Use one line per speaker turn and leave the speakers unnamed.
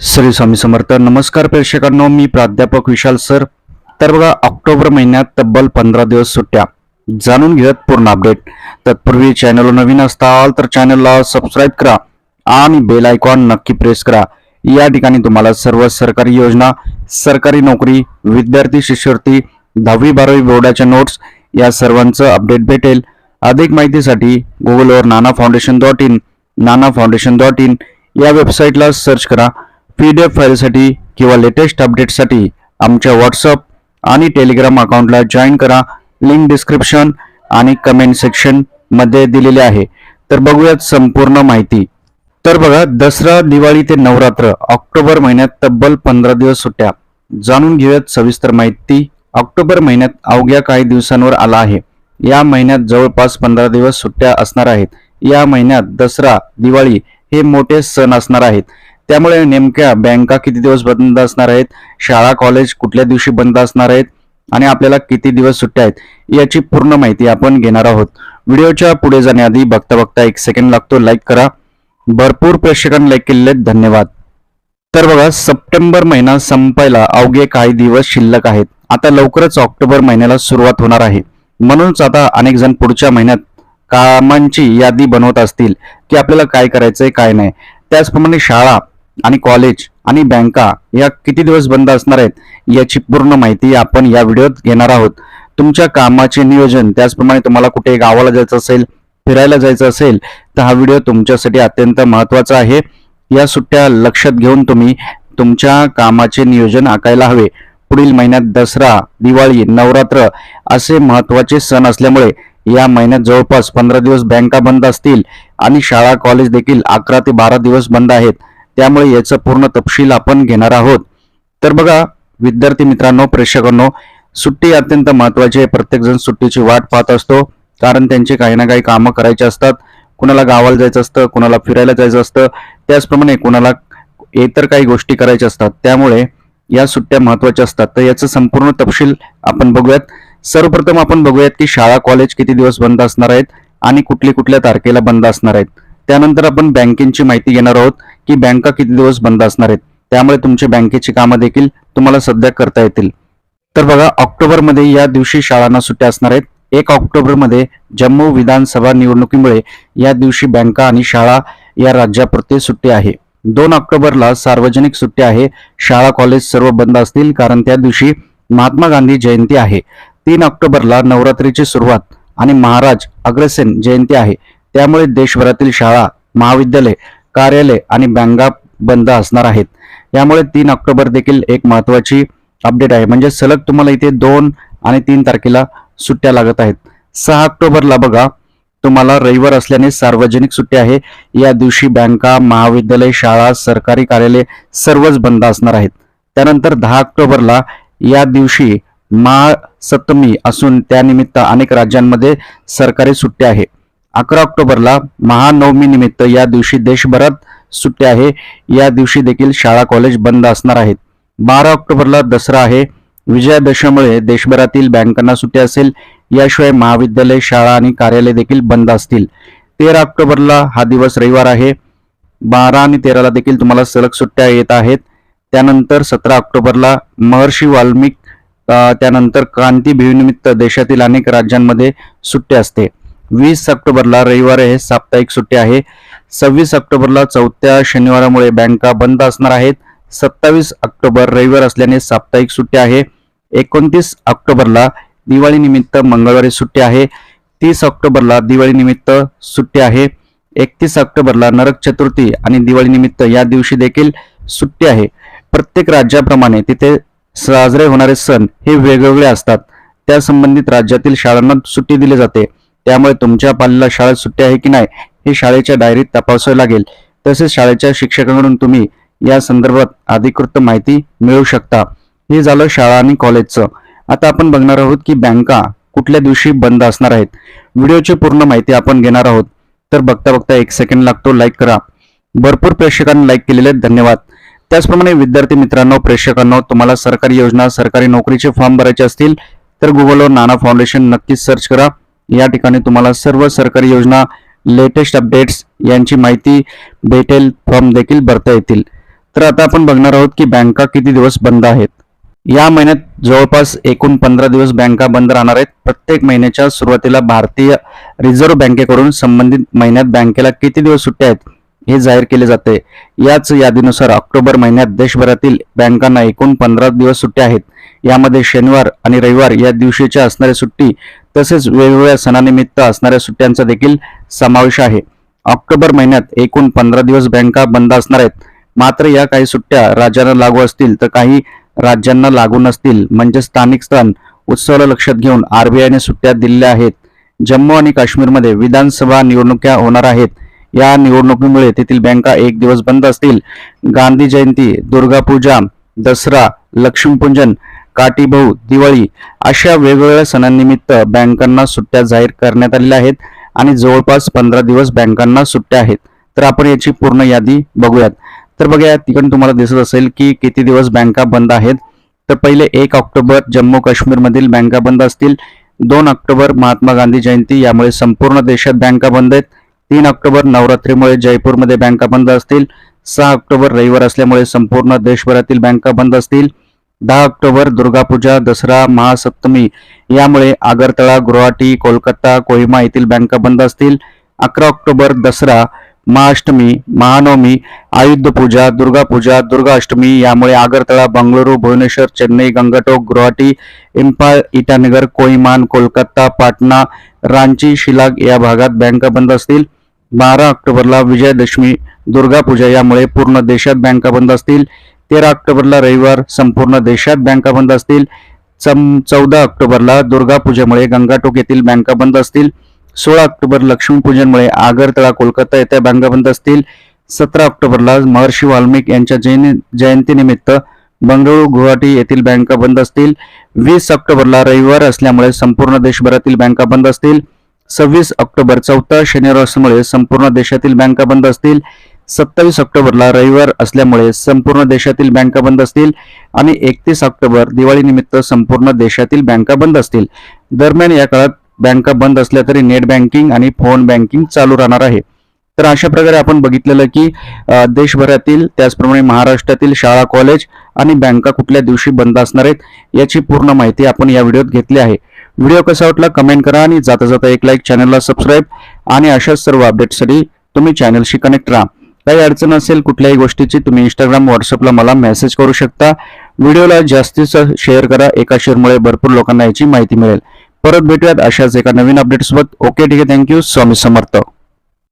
श्री स्वामी समर्थ. नमस्कार प्रेक्षकांनो मी प्राध्यापक विशाल सर. तर बघा ऑक्टोबर महिन्यात तब्बल पंधरा दिवस सुट्ट्या. जाणून घेत पूर्ण अपडेट. तत्पूर्वी चॅनल नवीन असताल तर चॅनलला सबस्क्राईब करा आणि बेल आयकॉन नक्की प्रेस करा. या ठिकाणी तुम्हाला सर्व सरकारी योजना सरकारी नोकरी विद्यार्थी शिष्यवृत्ती दहावी बारावी बोर्डाच्या नोट्स या सर्वांचं अपडेट भेटेल. अधिक माहितीसाठी गुगलवर Nana foundation dot in Nana foundation dot in या वेबसाईटला सर्च करा. पी डी एफ फाईलसाठी किंवा लेटेस्ट अपडेटसाठी आमच्या व्हॉट्सअप आणि टेलिग्राम अकाउंटला जॉईन करा. लिंक डिस्क्रिप्शन आणि कमेंट सेक्शनमध्ये दिलेली आहे. तर बघूयात संपूर्ण माहिती. तर बघा दसरा दिवाळी ते नवरात्र ऑक्टोबर महिन्यात तब्बल पंधरा दिवस सुट्ट्या. जाणून घेऊयात सविस्तर माहिती. ऑक्टोबर महिन्यात अवघ्या काही दिवसांवर आला आहे. या महिन्यात जवळपास पंधरा दिवस सुट्ट्या असणार आहेत. या महिन्यात दसरा दिवाळी हे मोठे सण असणार आहेत. त्यामुळे नेमक्या बँका किती दिवस बंद असणार आहेत? शाळा कॉलेज कुठल्या दिवशी बंद असणार आहेत? आणि आपल्याला किती दिवस सुट्ट्या आहेत? याची पूर्ण माहिती आपण घेणार आहोत. व्हिडिओच्या पुढे जाण्याआधी बघता बघता एक सेकंड लागतो. लाईक करा. भरपूर प्रेक्षकांनी लाईक केलेले आहेत. धन्यवाद. तर बघा सप्टेंबर महिना संपायला अवघे काही दिवस शिल्लक आहेत. आता लवकरच ऑक्टोबर महिन्याला सुरुवात होणार आहे. म्हणूनच आता अनेक जण पुढच्या महिन्यात कामांची यादी बनवत असतील की आपल्याला काय करायचंय काय नाही. त्याचप्रमाणे शाळा. आणि कॉलेज आणि बँका या किती दिवस बंद असणार आहेत याची पूर्ण माहिती आपण या व्हिडिओत घेणार आहोत. तुमच्या कामाचे नियोजन त्याचप्रमाणे तुम्हाला कुठे गावाला जायचं असेल फिरायला जायचं असेल तर हा व्हिडिओ तुमच्यासाठी अत्यंत महत्त्वाचा आहे. या सुट्ट्या लक्षात घेऊन तुम्ही तुमच्या कामाचे नियोजन आखायला हवे. पुढील महिन्यात दसरा दिवाळी नवरात्र असे महत्त्वाचे सण असल्यामुळे या महिन्यात जवळपास पंधरा दिवस बँका बंद असतील आणि शाळा कॉलेज देखील अकरा ते बारा दिवस बंद आहेत. त्यामुळे याचं पूर्ण तपशील आपण घेणार आहोत. तर बघा विद्यार्थी मित्रांनो प्रेक्षकांनो सुट्टी अत्यंत महत्वाची आहे. प्रत्येकजण सुट्टीची वाट पाहत असतो. कारण त्यांचे काही ना काही कामं करायचे असतात. कुणाला गावाला जायचं असतं कुणाला फिरायला जायचं असतं. त्याचप्रमाणे कुणाला इतर काही गोष्टी करायच्या असतात. त्यामुळे या सुट्ट्या महत्त्वाच्या असतात. तर याचं संपूर्ण तपशील आपण बघूयात. सर्वप्रथम आपण बघूयात की शाळा कॉलेज किती दिवस बंद असणार आहेत आणि कुठली कुठल्या तारखेला बंद असणार आहेत. त्यानंतर आपण बँकेची माहिती घेणार आहोत. की बँका किती दिवस बंद असणार आहेत? त्यामुळे तुमची बँकेची कामं देखील तुम्हाला सध्या करता येतील. तर बघा ऑक्टोबरमध्ये या दिवशी शाळांना सुट्ट्या असणार आहेत. एक ऑक्टोबरमध्ये जम्मू विधानसभा निवडणुकीमुळे या दिवशी बँका आणि शाळा या राज्यापुरते सुट्टी आहे. दोन ऑक्टोबरला सार्वजनिक सुट्टी आहे. शाळा कॉलेज सर्व बंद असतील कारण त्या दिवशी महात्मा गांधी जयंती आहे. तीन ऑक्टोबरला नवरात्रीची सुरुवात आणि महाराज अग्रसेन जयंती आहे. त्यामुळे देशभरातील शाळा महाविद्यालय कार्यालय आणि बँका बंद असणार आहेत. यामुळे तीन ऑक्टोबर देखील एक महत्वाची अपडेट आहे. म्हणजे सलग तुम्हाला इथे दोन आणि तीन तारखेला सुट्ट्या लागत आहेत. सहा ऑक्टोबरला बघा तुम्हाला रविवार असल्याने सार्वजनिक सुट्टी आहे. या दिवशी बँका महाविद्यालय शाळा सरकारी कार्यालय सर्वच बंद असणार आहेत. त्यानंतर दहा ऑक्टोबरला या दिवशी महासप्तमी असून त्यानिमित्त अनेक राज्यांमध्ये सरकारी सुट्टी आहे. अकरा ऑक्टोबरला महानवमी निमित्त या दिवशी देशभरात सुट्टी आहे. या दिवशी देखील शाळा कॉलेज बंद असणार आहेत. बारा ऑक्टोबरला दसरा आहे. विजयादशमीमुळे देशभरातील बँकांना सुट्टी असेल. याशिवाय महाविद्यालय शाळा आणि कार्यालय देखील बंद असतील. तेरा ऑक्टोबरला हा दिवस रविवार आहे. बारा आणि तेराला देखील तुम्हाला सलग सुट्ट्या येत आहेत. त्यानंतर सतरा ऑक्टोबरला महर्षी वाल्मिक त्यानंतर क्रांती निमित्त देशातील अनेक राज्यांमध्ये सुट्टी असते. वीस ऑक्टोबरला रविवार हे साप्ताहिक सुट्टी आहे. सव्वीस ऑक्टोबरला चौथ्या शनिवारामुळे बँका बंद असणार आहेत. सत्तावीस ऑक्टोबर रविवार असल्याने साप्ताहिक सुट्टी आहे. एकोणतीस ऑक्टोबरला दिवाळीनिमित्त मंगळवारी सुट्टी आहे. तीस ऑक्टोबरला दिवाळीनिमित्त सुट्टी आहे. एकतीस ऑक्टोबरला नरक चतुर्थी आणि दिवाळीनिमित्त या दिवशी देखील सुट्टी आहे. प्रत्येक राज्याप्रमाणे तिथे साजरे होणारे सण हे वेगवेगळे असतात. त्या संबंधित राज्यातील शाळांना सुट्टी दिली जाते. त्यामुळे तुमच्या पाल्याला शाळेत सुट्टी आहे की नाही हे शाळेच्या डायरीत तपासावे लागेल. तसेच शाळेच्या शिक्षकांकडून तुम्ही या संदर्भात अधिकृत माहिती मिळवू शकता. हे झालं शाळा आणि कॉलेजचं. आता आपण बघणार आहोत की बँका कुठल्या दिवशी बंद असणार आहेत. व्हिडिओची पूर्ण माहिती आपण घेणार आहोत. तर बघता बघता एक सेकंड लागतो लाईक करा. भरपूर प्रेक्षकांनी लाईक केलेले आहेत धन्यवाद. त्याचप्रमाणे विद्यार्थी मित्रांनो प्रेक्षकांनो तुम्हाला सरकारी योजना सरकारी नोकरीचे फॉर्म भरायचे असतील तर गुगलवर नाना फाउंडेशन नक्कीच सर्च करा. या ठिकाणी तुम्हाला सर्व सरकारी योजना लेटेस्ट अपडेट्स यांची माहिती भेटेल फॉर्म देखील भरता येतील. तर आता आपण बघणार आहोत की बँका किती दिवस बंद आहेत. या महिन्यात जवळपास एकूण पंधरा दिवस बँका बंद राहणार आहेत. प्रत्येक महिन्याच्या सुरुवातीला भारतीय रिझर्व्ह बँकेकडून संबंधित महिन्यात बँकेला किती दिवस सुट्ट्या आहेत हे जाहीर केले जाते. याच यादीनुसार ऑक्टोबर महिन्यात देशभरातील बँकांना एकूण पंधरा दिवस सुट्ट्या आहेत. यामध्ये शनिवार आणि रविवार या दिवशीच्या असणाऱ्या सुट्टी तसेच वेगवेगळ्या सणानिमित्त असणाऱ्या सुट्ट्यांचा देखील समावेश आहे. ऑक्टोबर महिन्यात एकूण पंधरा दिवस बँका बंद असणार आहेत. मात्र या काही सुट्ट्या राज्यांना लागू असतील तर काही राज्यांना लागू नसतील. म्हणजे स्थानिक सण उत्सवाला लक्षात घेऊन आरबीआयने सुट्ट्या दिलेल्या आहेत. जम्मू आणि काश्मीरमध्ये विधानसभा निवडणुका होणार आहेत. या निवडणुकीमुळे तेथील बँका एक दिवस बंद असतील. गांधी जयंती दुर्गा पूजा दसरा लक्ष्मीपूजन काटीभाऊ दिवाळी अशा वेगवेगळ्या सणांनिमित्त बँकांना सुट्ट्या जाहीर करण्यात आलेल्या आहेत आणि जवळपास पंधरा दिवस बँकांना सुट्ट्या आहेत. तर आपण याची पूर्ण यादी बघूयात. तर बघा तिकडून तुम्हाला दिसत असेल की किती दिवस बँका बंद आहेत. तर पहिले एक ऑक्टोबर जम्मू काश्मीर मधील बँका बंद असतील. दोन ऑक्टोबर महात्मा गांधी जयंती यामुळे संपूर्ण देशात बँका बंद आहेत. तीन ऑक्टोबर नवरात्रीमुळे जयपूरमध्ये बँका बंद असतील. सहा ऑक्टोबर रविवार असल्यामुळे संपूर्ण देशभरातील बँका बंद असतील. दहा ऑक्टोबर दुर्गापूजा दसरा महासप्तमी. यामुळे आगरतळा गुवाहाटी कोलकाता कोहिमा येथील बँका बंद असतील. अकरा ऑक्टोबर दसरा महाअष्टमी महानवमी आयुध पूजा दुर्गा दुर्गाष्टमी अष्टमी यामुळे आगरतळा बंगळुरू भुवनेश्वर चेन्नई गंगटोक गुवाहाटी इम्फाळ इटानगर कोहिमान कोलकाता पाटणा रांची शिलाग या भागात बँका बंद असतील. बारा ऑक्टोबरला विजयादशमी दुर्गापूजा यामुळे पूर्ण देशात बँका बंद असतील. तेरा ऑक्टोबरला रविवार संपूर्ण देशात बँका बंद असतील. चौदा ऑक्टोबरला दुर्गापूजेमुळे गंगाटोक येथील बँका बंद असतील. सोळा ऑक्टोबर लक्ष्मीपूजनमुळे आगरतळा कोलकाता येथे बँका बंद असतील. सतरा ऑक्टोबरला महर्षी वाल्मिक यांच्या जयंती जयंतीनिमित्त बंगळुरू गुवाहाटी येथील बँका बंद असतील. वीस ऑक्टोबरला रविवार असल्यामुळे संपूर्ण देशभरातील बँका बंद असतील. सव्वीस ऑक्टोबर चौथा शनिवार असल्यामुळे संपूर्ण देशातील बँका बंद असतील. सत्तावीस ऑक्टोबरला रविवार असल्यामुळे संपूर्ण देशातील बँका बंद असतील आणि एकतीस ऑक्टोबर दिवाळीनिमित्त संपूर्ण देशातील बँका बंद असतील. दरम्यान या काळात बँका बंद असल्या तरी नेट बँकिंग आणि फोन बँकिंग चालू राहणार आहे. तर अशा प्रकारे आपण बघितलेलं की देशभरातील त्याचप्रमाणे महाराष्ट्रातील शाळा कॉलेज आणि बँका कुठल्या दिवशी बंद असणार आहेत याची पूर्ण माहिती आपण या व्हिडिओत घेतली आहे. व्हिडिओ कसा वाटला कमेंट करा आणि जाता जाता एक लाईक चॅनलला सबस्क्राईब आणि अशाच सर्व अपडेटसाठी तुम्ही चॅनलशी कनेक्ट राहा. काही अडचण असेल कुठल्याही गोष्टीची तुम्ही इंस्टाग्राम व्हॉट्सअपला मला मेसेज करू शकता. व्हिडिओला जास्तीत शेअर करा. एका शेअरमुळे भरपूर लोकांना याची माहिती मिळेल. परत भेटूयात अशाच एका नवीन अपडेटसोबत ओके ठीक आहे. Thank you Swami Samarth.